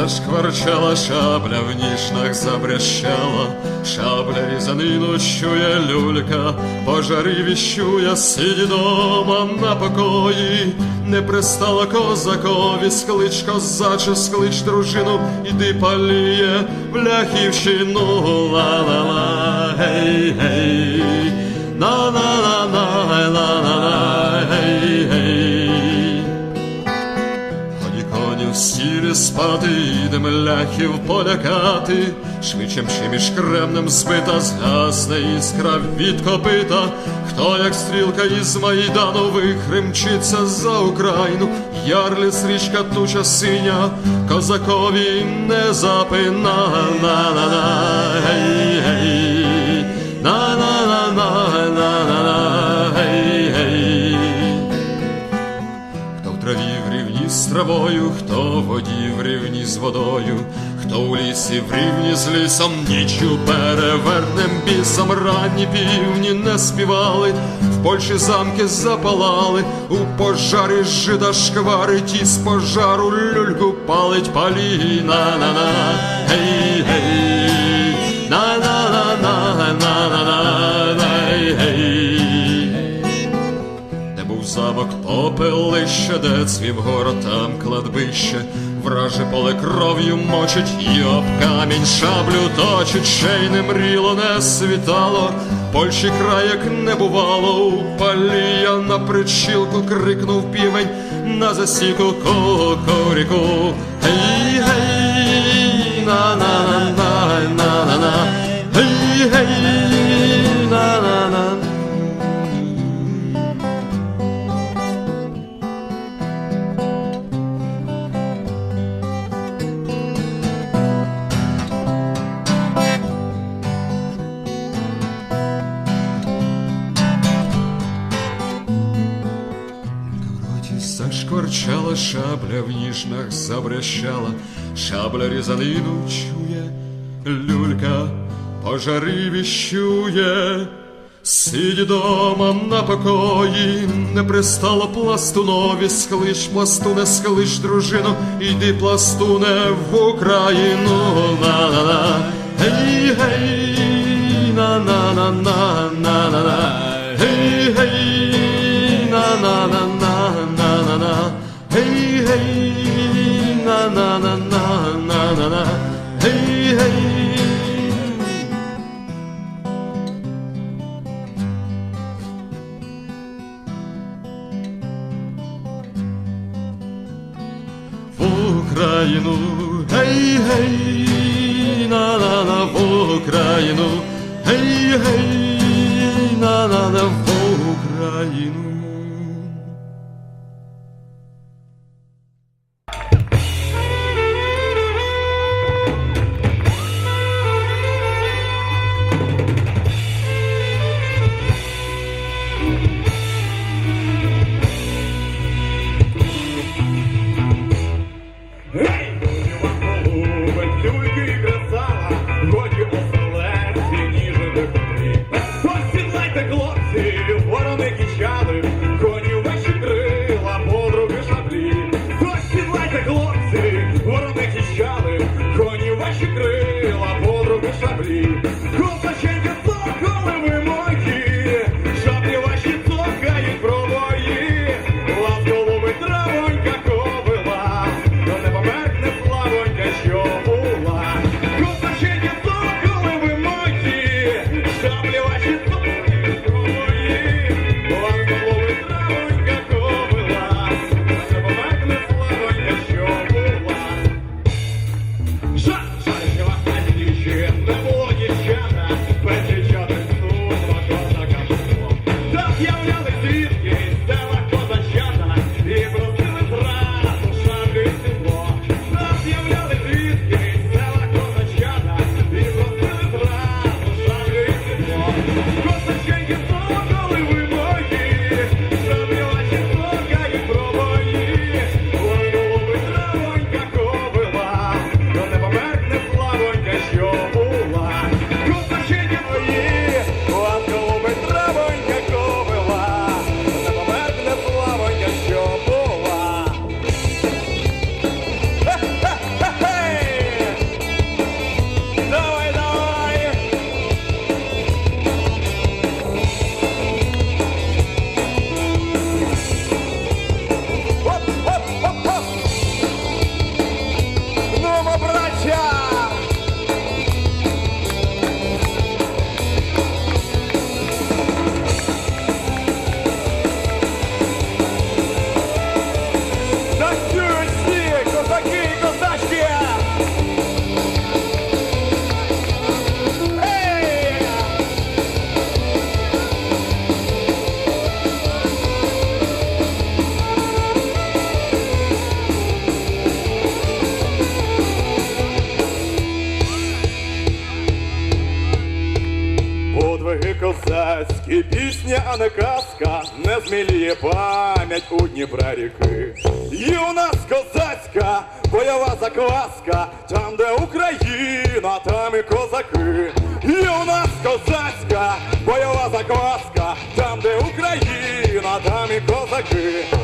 Зашкварчала шабля, в ніжнах забрящала, шабля різанину чує люлька, пожари віщує, сиді дома на покої, не пристала козакові, склич козаче, склич дружину, іди паліє в ляхівщину, ла-ла-ла, гей, гей, на-на-на-на, ла-ла-ла, гей, гей. Ході коні в сірі спати, йдемо ляхів полякати, швидчем чи між кремнем збита, згасне іскра від копита, хто як стрілка із Майдану вихримчиться за Україну, ярліс річка туча синя, козакові не запина, на-на-на, гей, гей, травою, хто в воді в рівні з водою, хто у лісі в рівні з лісом, нічу перевернем бісом, ранні півні не співали, в Польщі замки запалали, у пожарі жида шквари, ті з пожару люльку палить палі, на-на-на, гей, гей, Замок попелище, де цвів гора, там кладбище, враже поле кров'ю мочить, і об камінь шаблю точить, ще й не мріло, не світало, Польщі край, як не бувало, у палія на причілку крикнув півень, на засіку кокоріку. Гей, гей, на на на на зашкварчала шабля, в ніжнах забрящала, шабля різанину чує, люлька пожари віщує, сидь дома на покої, не пристало пластунові, склич пластуне, склич дружину, іди пластуне в Україну, на-на-на, гей, гей, на-на-на-на, на-на-на, гей, гей. Україну. Гей гей на на на в Україну. Гей гей на на на в Україну ворони кичали, Gabriel Leandro не казка, не зміліє пам'ять у Дніпра ріки. І у нас козацька бойова закваска, там, де Україна, там і козаки. І у нас козацька бойова закваска, там, де Україна, там і козаки.